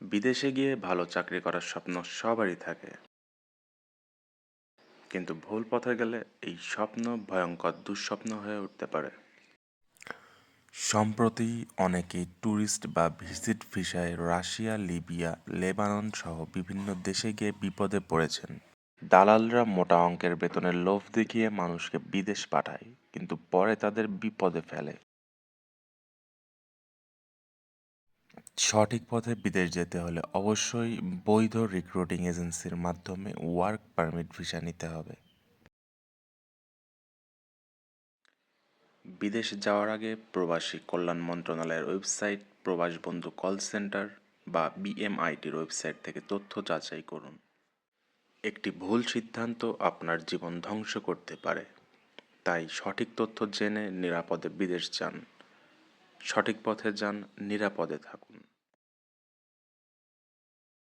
বিদেশে গিয়ে ভালো চাকরি করার স্বপ্ন সবারই থাকে। কিন্তু ভুল পথে গেলে এই স্বপ্ন ভয়ঙ্কর দুঃস্বপ্ন হয়ে উঠতে পারে। সম্প্রতি অনেকেই ট্যুরিস্ট বা ভিজিট ভিসায় রাশিয়া, লিবিয়া, লেবানন সহ বিভিন্ন দেশে গিয়ে বিপদে পড়েছেন। দালালরা মোটা অঙ্কের বেতনের লোভ দেখিয়ে মানুষকে বিদেশ পাঠায়, কিন্তু পরে তাদের বিপদে ফেলে। সঠিক পথে বিদেশ যেতে হলে অবশ্যই বৈধ রিক্রুটিং এজেন্সির মাধ্যমে ওয়ার্ক পারমিট ভিসা নিতে হবে। বিদেশ যাওয়ার আগে প্রবাসী কল্যাণ মন্ত্রণালয়ের ওয়েবসাইট প্রবাস বন্ধু কল সেন্টার বা বিএমআইটির ওয়েবসাইট থেকে তথ্য যাচাই করুন। একটি ভুল সিদ্ধান্ত আপনার জীবন ধ্বংস করতে পারে, তাই সঠিক তথ্য জেনে নিরাপদে বিদেশ যান। সঠিক পথে যান, নিরাপদে থাকুন।